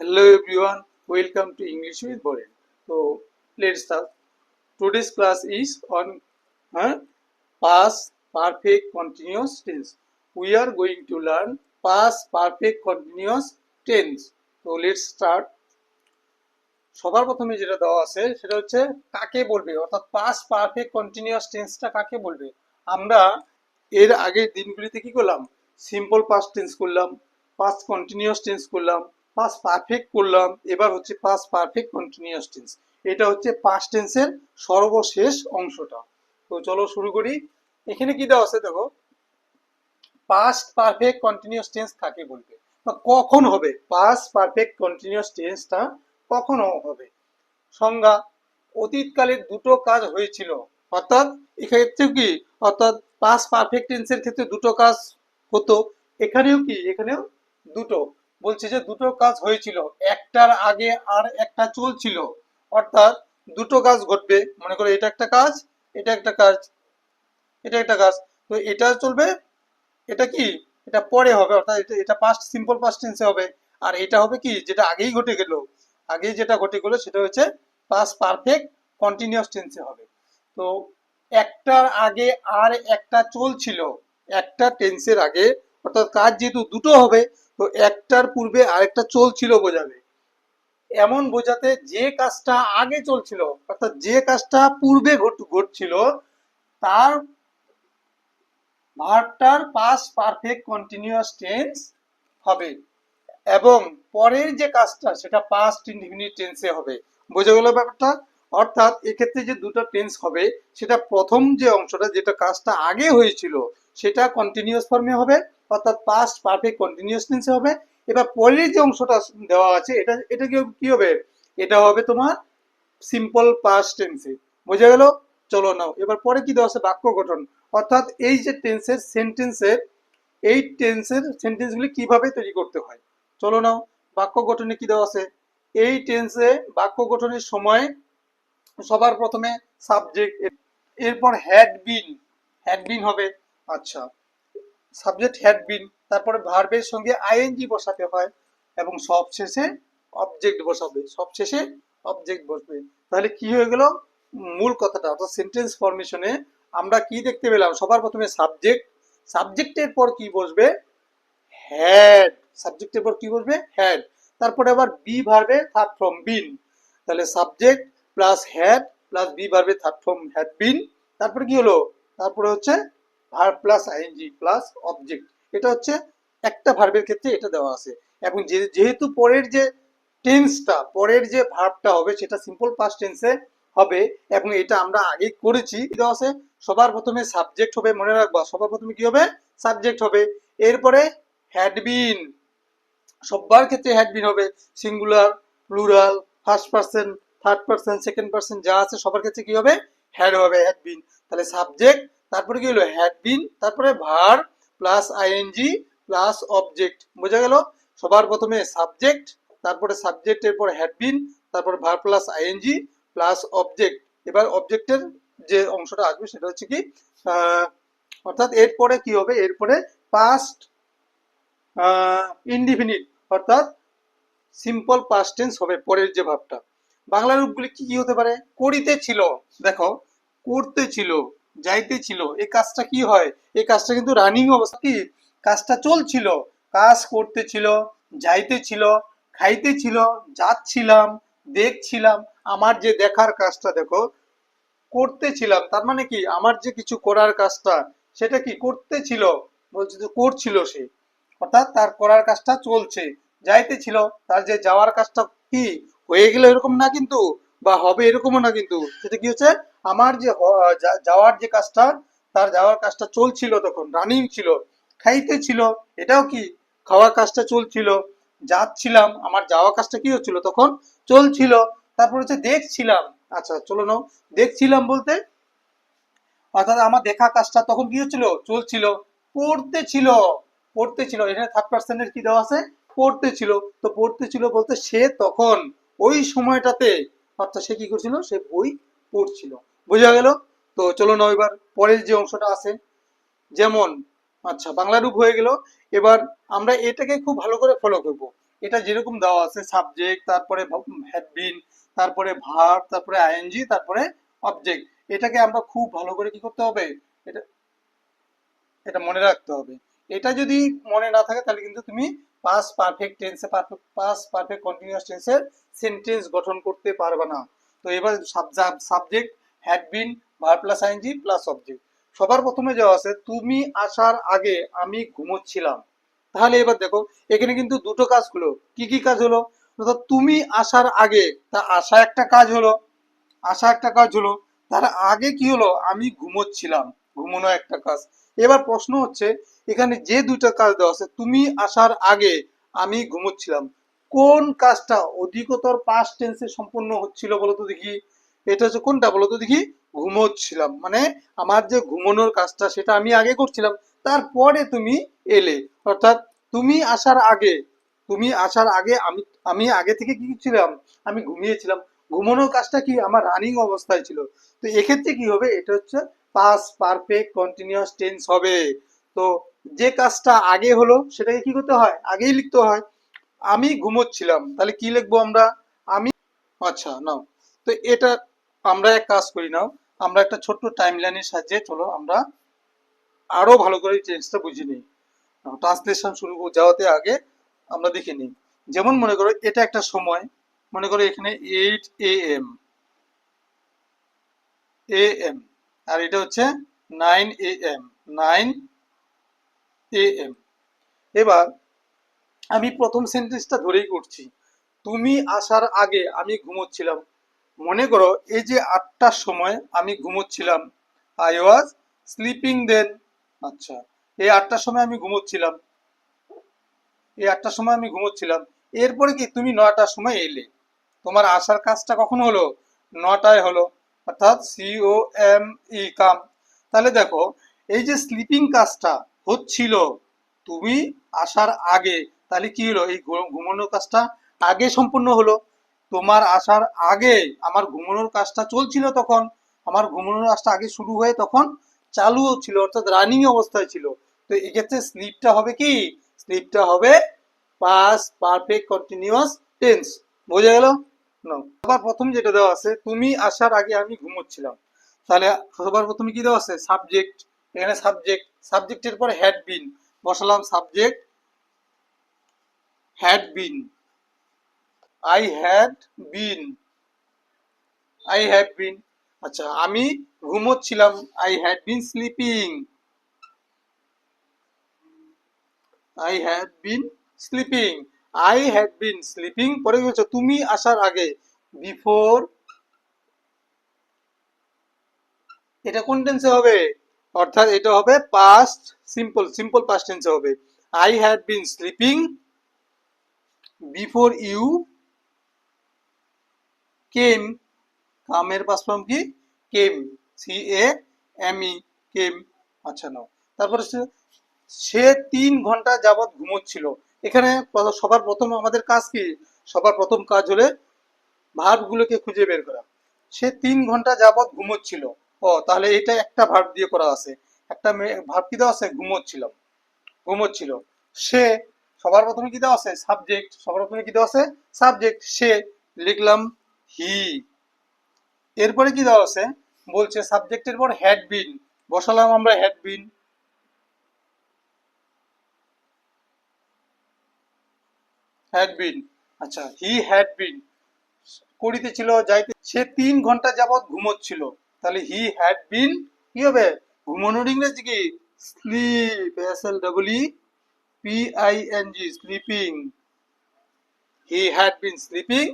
Hello everyone, welcome to English with Boren. So let's start. Today's class is on uh, past perfect continuous tense. We are going to learn past perfect continuous tense. So let's start. সবার প্রথমে যেটা দেওয়া আছে সেটা হচ্ছে কাকে বলবে অর্থাৎ পাস্ট পারফেক্ট কন্টিনিউয়াস টেন্সটা কাকে বলবে আমরা এর আগের দিনগুলিতে কি করলাম সিম্পল পাস্ট টেন্স করলাম পাস্ট কন্টিনিউয়াস টেন্স করলাম পাস্ট পারফেক্ট করলাম, এবার হচ্ছে পাস্ট পারফেক্ট কন্টিনিউয়াস টেন্স এটা হচ্ছে পাস্ট টেন্সের সর্বশেষ অংশটা। তো চলো শুরু করি। এখানে কি দেওয়া আছে দেখো? পাস্ট পারফেক্ট কন্টিনিউয়াস টেন্স কাকে বলবে? কখন হবে? পাস্ট পারফেক্ট কন্টিনিউয়াস টেন্সটা কখন হবে? সংজ্ঞা, অতীতকালের দুটো কাজ হয়েছিল। অর্থাৎ এক্ষেত্রে কি? অর্থাৎ পাস্ট পারফেক্ট টেন্সের ক্ষেত্রে দুটো কাজ হতো। এখানেও কি? এখানেও দুটো। বলছে যে দুটো কাজ হয়েছিল, একটার আগে আর একটা চলছিল। অর্থাৎ দুটো কাজ ঘটবে। মনে করো এটা একটা কাজ, এটা একটা কাজ, এটা একটা কাজ। তো এটা চলবে, এটা কি? এটা পরে হবে, অর্থাৎ এটা পাস্ট সিম্পল পাস্ট টেন্সে হবে। আর এটা হবে কি? যেটা আগেই ঘটে গেল। আগেই যেটা ঘটে গেলো সেটা হচ্ছে পাস্ট পারফেক্ট কন্টিনিউয়াস টেন্সে হবে। তো একটার আগে আর একটা চলছিল, একটা টেন্সের আগে। অর্থাৎ কাজ যেহেতু দুটো হবে তো একটার পূর্বে আরেকটা চলছিল বোঝাবে। এমন বোঝাতে যে কাজটা আগে চলছিল, অর্থাৎ যে কাজটা পূর্বে ঘটছিল, তার ভার্বটার পাস্ট পারফেক্ট কন্টিনিউয়াস টেন্স হবে এবং পরের যে কাজটা, সেটা পাস্ট ইনডিফিনিট টেন্সে হবে। বোঝা গেল ব্যাপারটা? অর্থাৎ এক্ষেত্রে যে দুটো টেন্স হবে, সেটা প্রথম যে অংশটা, যেটা কাজটা আগে হয়েছিল সেটা কন্টিনিউয়াস ফর্মে হবে, অর্থাৎ পাস্ট পারফেক্ট কন্টিনিউয়াস টেন্সে হবে। এবার পরের যে অংশটা দেওয়া আছে, এটা এটা কি হবে? এটা হবে তোমার সিম্পল পাস্ট টেন্সে বোঝা গেল? চলো নাও। এবার পরে কি দেওয়া আছে? বাক্য গঠন। অর্থাৎ এই যে টেন্সের সেন্টেন্সের এই টেন্সের সেন্টেন্সগুলি কীভাবে তৈরি করতে হয়? চলো নাও। বাক্য গঠনে কি দেওয়া আছে? এই টেন্সে বাক্য গঠনের সময় সবার প্রথমে সাবজেক্ট এরপর হ্যাড বিন হ্যাড বিন হবে। আচ্ছা। সাবজেক্ট হ্যাড বিন তারপরে ভার্বের সঙ্গে আইএনজি বসাতে হয় এবং সব শেষে অবজেক্ট বসাবে। সব শেষে অবজেক্ট বসবে। তাহলে কি হয়ে গেল? মূল কথাটা, অর্থাৎ সেন্টেন্স ফরমেশনে আমরা কি দেখতে পেলাম? সবার প্রথমে সাবজেক্ট সাবজেক্টের পর কি বসবে? হ্যাড সাবজেক্টের পর কি বসবে? হ্যাড তারপরে আবার বি ভার্বে থার্ড ফর্ম বিন তাহলে subject plus had plus be ভার্বে third form had been তারপরে কি হলো? তারপরে হচ্ছে verb plus ING plus object এটা হচ্ছে একটা ভার্বের ক্ষেত্রে এটা দেওয়া আছে। এবং যেহেতু পরের যে টেন্সটা পরের যে ভার্বটা হবে, সেটা সিম্পল পাস্ট টেন্সে হবে। এবং এটা আমরা আগে করেছি। দেওয়া আছে? সবার প্রথমে সাবজেক্ট হবে, মনে রাখবা, সবার প্রথমে কি হবে? সাবজেক্ট হবে। এরপরে হ্যাড বিন সবার ক্ষেত্রে হ্যাড বিন হবে। Singular plural first person third person second person যা আছে, সবার ক্ষেত্রে কি হবে? হ্যাড হবে হ্যাড বিন তাহলে সাবজেক্ট তারপরে কি হলো? হ্যাড বিন তারপরে verb plus ING plus object বোঝা গেল? সবার প্রথমে সাবজেক্ট তারপরে সাবজেক্টের পর হ্যাড বিন তারপর verb plus ING plus object এবার অবজেক্টের যে অংশটা আসবে সেটা হচ্ছে কি অর্থাৎ এরপরে কি হবে? এরপরে পাস্ট ইনডিফিনিট অর্থাৎ সিম্পল পাস্ট টেন্স হবে পরের যে ভাবটা বাংলা রূপগুলি কি কি হতে পারে? করিতে ছিল। দেখো, করতে ছিল। যাইতে ছিল। এই কাজটা কি হয়? এই কাজটা কিন্তু রানিং অবস্থা কি? কাজটা চলছিল। কাজ করতে ছিল, যাইতে ছিল, খাইতে ছিল, যাচ্ছিলাম, দেখছিলাম। আমার যে দেখার কাজটা দেখো করতেছিলাম তার মানে কি? আমার যে কিছু করার কাজটা, সেটা কি করতে ছিল? বলছে যে করছিল সে। অর্থাৎ তার করার কাজটা চলছে। যাইতে ছিল, তার যে যাওয়ার কাজটা কি? হয়ে গেল এরকম না কিন্তু? বা হবে এরকমও না কিন্তু? সেটা কি হচ্ছে? আমার যে যাওয়ার যে কাজটা, তার যাওয়ার কাজটা চলছিল তখন রানিং ছিল, খাইতে ছিল, এটাও কি? খাওয়ার কাজটা চলছিল, যাচ্ছিলাম, আমার যাওয়ার কাজটা কি হচ্ছিল তখন? চলছিল, তারপর হচ্ছে দেখছিলাম আচ্ছা চলো নাও, দেখছিলাম বলতে, অর্থাৎ আমার দেখা কাজটা তখন কি হচ্ছিল? চলছিল, পড়তে ছিল পড়তে ছিল, এখানে থার্ড পার্সনের কি দেওয়া আছে? পড়তে ছিল, তো পড়তে ছিল বলতে সে তখন, ওই সময়টাতে, অর্থাৎ সে কি করছিল? সে বই পড়ছিল। বোঝা গেল? তো চলো না এবার পরের যে অংশটা আছে। যেমন আচ্ছা বাংলা রূপ হয়ে গেল। এবার আমরা এটাকে খুব ভালো করে ফলো করব। এটা যেরকম দেওয়া আছে সাবজেক্ট তারপরে হ্যাড বিন তারপরে ভার্ব তারপরে আইএনজি তারপরে অবজেক্ট এটাকে আমরা খুব ভালো করে কি করতে হবে? এটা এটা মনে রাখতে হবে। এটা যদি মনে না থাকে, তাহলে কিন্তু তুমি পাস পারফেক্ট টেন্সে পারফেক্ট পাস পারফেক্ট কন্টিনিউয়াস টেন্সের সেন্টেন্স গঠন করতে পারবে না। তো এবার subject had bin verb plus ING plus object সবার প্রথমে যাওয়া আছে, তুমি আসার আগে আমি ঘুমোচ্ছিলাম। তাহলে এবার দেখো, এখানে কিন্তু দুটো কাজ হলো। কি কি কাজ হলো? অর্থাৎ তুমি আসার আগে তা আসা একটা কাজ হলো, আসা একটা কাজ হলো, তার আগে কি হলো? আমি ঘুমোচ্ছিলাম। ঘুমানো একটা কাজ। এবার প্রশ্ন হচ্ছে, এখানে যে দুটো কাজ দেওয়া আছে, তুমি আসার আগে আমি ঘুমোচ্ছিলাম কোন কাজটা অধিকতর পাস্ট টেন্সে সম্পূর্ণ হচ্ছিল বলতো দেখি। এটা হচ্ছে কোনটা বলতো দেখি? ঘুমোচ্ছিলাম। মানে আমার যে ঘুমানোর কাজটা সেটা আমি আগে করছিলাম, তারপরে তুমি এলে। অর্থাৎ তুমি আসার আগে, তুমি আসার আগে আমি আমি আগে থেকে কি ছিলাম আমি ঘুমিয়েছিলাম। ঘুমানোর কাজটা কি? আমার রানিং অবস্থায় ছিল। তো এক্ষেত্রে কি হবে? এটা হচ্ছে পাস পারফেক্ট কন্টিনিউয়াস টেন্স হবে। তো যে কাজটা আগে হলো, সেটাকে কি করতে হয়? আগেই লিখতে হয়। আমি ঘুমোচ্ছিলাম। তাহলে কি লিখব আমরা? আমি আচ্ছা নাও। তো এটা আমরা এক কাজ করি নাও, আমরা একটা ছোট্ট টাইম লাইনের সাহায্যে চলো, আমরা আরও ভালো করে টেন্সটা বুঝে নিই। ট্রান্সলেশন শুরু যাওয়াতে আগে আমরা দেখে নিই। যেমন মনে করো, এটা একটা সময়, মনে করো এখানে eight A M A M আর এটা হচ্ছে nine A M nine A M এবার আমি প্রথম সেন্টেন্সটা ধরেই করছি। তুমি আসার আগে আমি ঘুমোচ্ছিলাম। মনে করো এই যে আটটার সময় আমি ঘুমোচ্ছিলাম আই ওয়াজ স্লিপিং দেন আচ্ছা এই আটটার সময় আমি ঘুমোচ্ছিলাম। এই আটটার সময় আমি ঘুমোচ্ছিলাম। এরপরে কি তুমি নটার সময় এলে? তোমার আসার কাজটা কখন হলো? নটায় হলো। অর্থাৎ সিও এম ই কাম তাহলে দেখো, এই যে স্লিপিং কাজটা হচ্ছিল, তুমি আসার আগে, তাহলে কি হলো? এই ঘুমানোর কাজটা আগে সম্পূর্ণ হলো। তোমার আসার আগে আমার ঘুমানোর কাজটা চলছিল তখন, আমার ঘুমানোর কাজটা আগে শুরু হয়ে তখন চালুও ছিল, অর্থাৎ রানিং অবস্থায় ছিল। তো এক্ষেত্রে স্লিপটা হবে কি? স্লিপটা হবে পাস পারফেক্ট কন্টিনিউয়াস টেন্স বোঝা গেল. সবার প্রথম যেটা দেওয়া আছে, তুমি আসার আগে আমি ঘুমোচ্ছিলাম। তাহলে সবার প্রথমে কি দেওয়া আছে? সাবজেক্ট এখানে সাবজেক্ট সাবজেক্টের পর হ্যাড বিন বসালাম subject had been I had been I have been আচ্ছা আমি ঘুমোচ্ছিলাম I had been sleeping I had been sleeping I had been sleeping পরে কি হচ্ছে তুমি আসার আগে। বিফোর এটা কোন টেন্সে হবে? অর্থাৎ এটা হবে পাস্ট সিম্পল সিম্পল পাস্ট টেন্সে হবে। I had been sleeping before you came? কামের পাস ফর্ম কি? Came. C A M E came. আচ্ছা নাও। তারপরে সে- তিন ঘণ্টা যাবত ঘুমোচ্ছিল। এখানে সবার প্রথম আমাদের কাজ কি? সবার প্রথম কাজ হলে ভার্বগুলোকে খুঁজে বের করা। সে তিন ঘণ্টা যাবত ঘুমোচ্ছিল। ও, তাহলে এটা একটা ভার্ব দিয়ে করা আছে। একটা ভার্ব কি দেওয়া আছে? ঘুমোচ্ছিল। ঘুমোচ্ছিল। সে, সবার প্রথমে কি দেওয়া আছে? সাবজেক্ট। সবার প্রথমে কি দেওয়া আছে? সাবজেক্ট। সে, লিখলাম হি। এরপরে কি দেওয়া আছে? বলছে সাবজেক্টের পর হ্যাড বিন বসালাম আমরা হ্যাড বিন হ্যাড বিন আচ্ছা হি হ্যাড বিন করিতেছিল যাইতে সে তিন ঘণ্টা যাবৎ ঘুমোচ্ছিল। তাহলে হি হ্যাড বিন কি হবে? ঘুমানোর ইংরেজি কি? Sleep S L double E P I N G sleeping he had been sleeping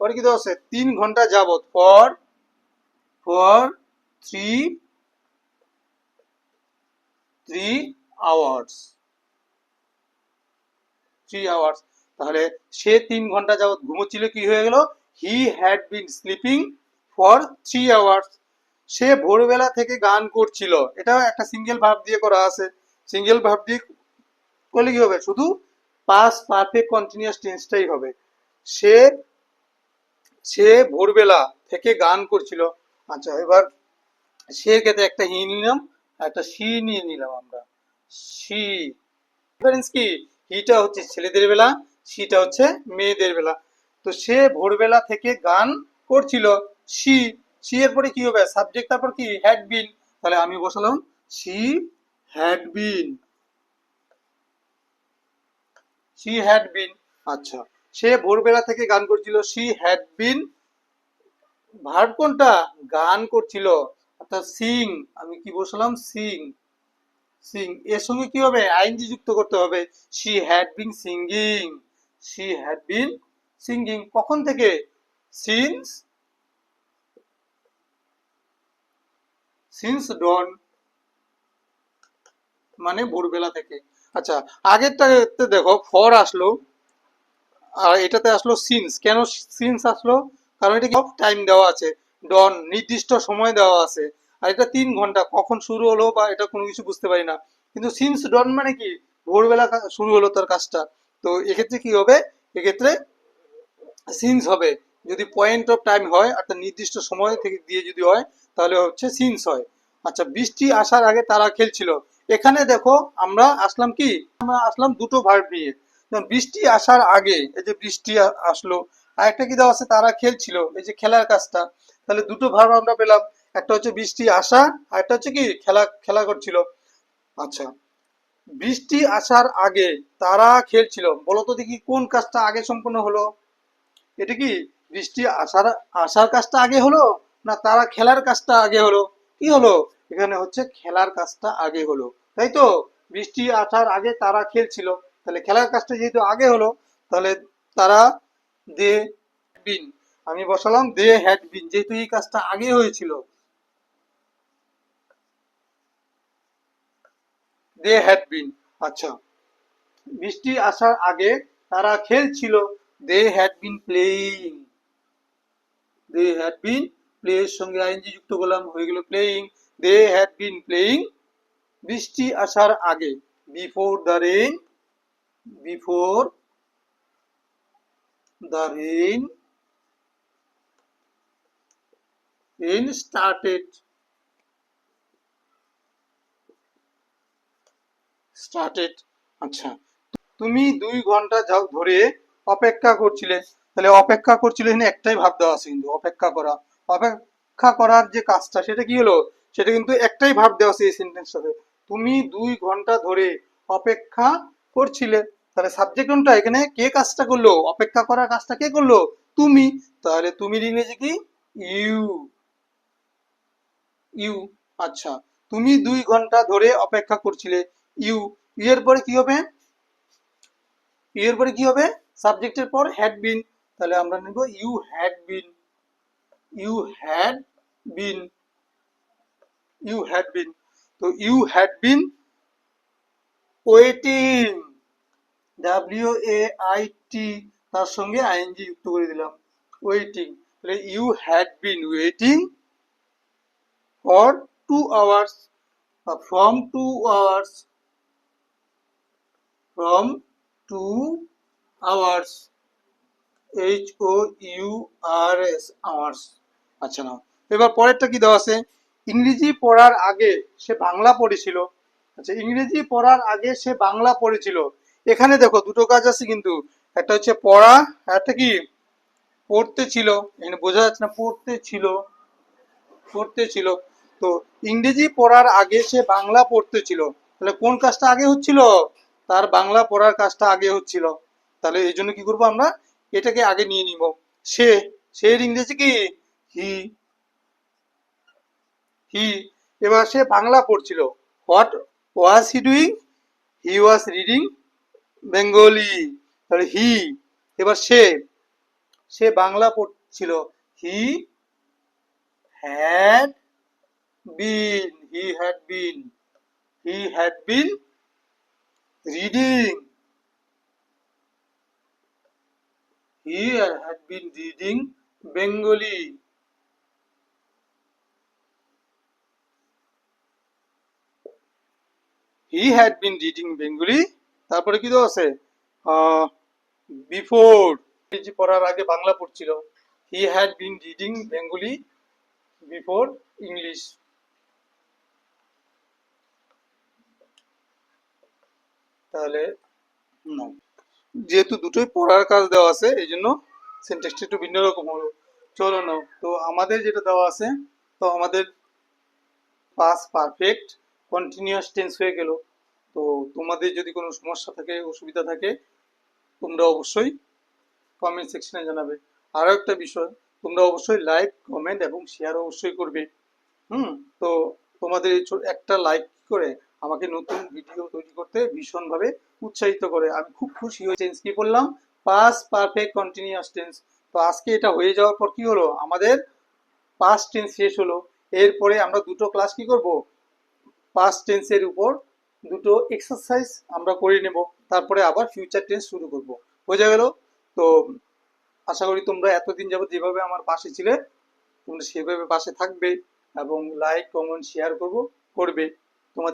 পরে কি দেওয়া আছে? তিন ঘণ্টা যাবত for for three three hours three hours তাহলে সে তিন ঘণ্টা যাবত ঘুমোচ্ছিল কি হয়ে গেল? He had been sleeping for three hours সে ভোরবেলা থেকে গান করছিল। এটাও একটা সিঙ্গেল ভাব দিয়ে করা আছে। সিঙ্গেল ভাব দিয়ে করলে কি হবে? শুধু পাস পারফেক্ট কন্টিনিউয়াস টেন্সটাই হবে। সে সে ভোরবেলা থেকে গান করছিল। আচ্ছা এবার সে ক্ষেত্রে একটা হি নিলাম, একটা সি নিয়ে নিলাম আমরা। সি ডিফারেন্স কি? হিটা হচ্ছে ছেলেদের বেলা, সিটা হচ্ছে মেয়েদের বেলা। তো সে ভোরবেলা থেকে গান করছিল সি। সি এর পরে কি হবে? সাবজেক্ট তারপর কি? হ্যাড বিন তাহলে আমি বসালাম, she had been she had been আচ্ছা। সে ভোরবেলা থেকে গান করছিল সি হ্যাড বিন ভার্ব কোনটা? গান করছিল। অর্থাৎ সিং আমি কি বসালাম? সিং সিং এর সঙ্গে কি হবে? আইনজি যুক্ত করতে হবে। She had been singing she had been singing কখন থেকে? সিন্স সিন্স ডন মানে ভোরবেলা থেকে। আচ্ছা আগেরটাতে দেখো, ফর আসলো। আর এটাতে আসলো সিন্স কেন সিন্স আসলো? কারণ এটা টাইম দেওয়া আছে। ডন নির্দিষ্ট সময় দেওয়া আছে। আর এটা তিন ঘণ্টা। কখন শুরু হলো বা এটা কোনো কিছু বুঝতে পারি না। কিন্তু সিন্স ডন মানে কি? ভোরবেলা শুরু হলো তার কাজটা। তো এক্ষেত্রে কি হবে? এক্ষেত্রে সিন্স হবে। যদি পয়েন্ট অফ টাইম হয় অর্থাৎ নির্দিষ্ট সময় থেকে দিয়ে যদি হয়, তাহলে হচ্ছে সিন্স হয়। আচ্ছা বৃষ্টি আসার আগে তারা খেলছিল। এখানে দেখো আমরা আসলাম কি? আমরা আসলাম দুটো ভার্ব নিয়ে। বৃষ্টি আসার আগে এই যে বৃষ্টি আসলো, আর একটা কি দেওয়া আছে, তারা খেলছিল, এই যে খেলার কাজটা। তাহলে দুটো ভার্ব আমরা পেলাম, একটা হচ্ছে বৃষ্টি আসা, আর একটা হচ্ছে কি, খেলা খেলা করছিল। আচ্ছা বৃষ্টি আসার আগে তারা খেলছিল বলো তো দেখি কোন কাজটা আগে সম্পূর্ণ হলো? এটা কি, বৃষ্টি আসার আসার কাজটা আগে হলো, না তারা খেলার কাজটা আগে হলো? কি হলো? এখানে হচ্ছে খেলার কাজটা আগে হলো। তাই তো, বৃষ্টি আসার আগে তারা খেলছিল। তাহলে খেলার কাজটা যেহেতু আগে হলো, তাহলে তারা দে বিন। আমি বসালাম, দে হ্যাড বিন, যেহেতু এই কাজটা আগে হয়েছিল। দে হ্যাড বিন আচ্ছা। বৃষ্টি আসার আগে তারা খেলছিল, they had been playing. They had been play এর সঙ্গে আইএনজি যুক্ত করলাম, হয়ে গেল playing. They had been playing বৃষ্টি আসার আগে, before the rain before, the rain rain started. Started আচ্ছা তুমি দুই ঘণ্টা যাও ধরে অপেক্ষা করছিলে। তাহলে অপেক্ষা করছিলে একটাই ভাব দেওয়া আছে কিন্তু, অপেক্ষা করা। অপেক্ষা করার যে কাজটা, সেটা কি হলো? সেটা কিন্তু একটাই ভাব দেওয়া আছে এই সেন্টেন্সটাতে তুমি দুই ঘণ্টা ধরে অপেক্ষা করছিলে। তাহলে সাবজেক্ট কোনটা? এখানে কে কাজটা করল? অপেক্ষা করার কাজটা কে করল? তুমি। তাহলে তুমি ইংরেজি কি? ইউ। ইউ। আচ্ছা। তুমি দুই ঘণ্টা ধরে অপেক্ষা করছিলে। ইউ। এর পরে কি হবে? এর পরে কি হবে? সাবজেক্টের পর হ্যাড বিন তাহলে আমরা নেব you had been you had been you had been তো you had been waiting W A I T তার সঙ্গে আইএনজি যুক্ত করে দিলাম। ওয়েটিং তাহলে you had been waiting for two hours from two hours from two hours H O U R S hours আচ্ছা না এবার পরেরটা কি দেওয়া আছে? ইংরেজি পড়ার আগে সে বাংলা পড়েছিল। আচ্ছা ইংরেজি পড়ার আগে সে বাংলা পড়েছিল। এখানে দেখো দুটো কাজ আছে কিন্তু। একটা হচ্ছে পড়া একটা কি? পড়তে ছিল। এখানে বোঝা যাচ্ছে না, পড়তে ছিল। পড়তে ছিল। তো ইংরেজি পড়ার আগে সে বাংলা পড়তে ছিল। তাহলে কোন কাজটা আগে হচ্ছিল? তার বাংলা পড়ার কাজটা আগে হচ্ছিল। তাহলে এই জন্য কি করব আমরা? এটাকে আগে নিয়ে নিব। সে সে ইংরেজি কি? হি। হি। এবার সে বাংলা পড়ছিল। What was he doing? He was reading Bengali তাহলে হি এবার সে সে বাংলা পড়ছিল হি had been he had been he had been reading he had been reading bengali he had been reading bengali তারপরে কি দেওয়া আছে? বিফোর ইংরেজি পড়ার আগে বাংলা পড়ছিল। He had been reading Bengali before English তাহলে. যেহেতু দুটোই পড়ার কাজ দেওয়া আছে, এই জন্য সিনটেক্সটা একটু ভিন্ন রকম হলো। চলো না তো আমাদের যেটা দেওয়া আছে, তো আমাদের পাস পারফেক্ট কন্টিনিউয়াস টেন্স হয়ে গেল। তো তোমাদের যদি কোনো সমস্যা থাকে, অসুবিধা থাকে, তোমরা অবশ্যই কমেন্ট সেকশনে জানাবে। আরও একটা বিষয়, তোমরা অবশ্যই লাইক কমেন্ট এবং শেয়ার অবশ্যই করবে। হুম? তো তোমাদের এই একটা লাইক করে আমাকে নতুন ভিডিও তৈরি করতে ভীষণভাবে উৎসাহিত করে। আমি খুব খুশি হয়ে টেন্স কি বললাম? পাস পারফেক্ট কন্টিনিউয়াস টেন্স তো আজকে এটা হয়ে যাওয়ার পর কি হলো? আমাদের পাস টেন্স শেষ হলো। এরপরে আমরা দুটো ক্লাস কি করব? পাস্ট টেন্সের উপর দুটো এক্সারসাইজ আমরা করে নেব। তারপরে আবার ফিউচার টেন্স শুরু করব। বোঝা গেল? তো আশা করি তোমরা এতদিন যাব যেভাবে আমার পাশে ছিলে, তোমরা সেভাবে পাশে থাকবে এবং লাইক কমেন্ট শেয়ার করব, করবে। তোমার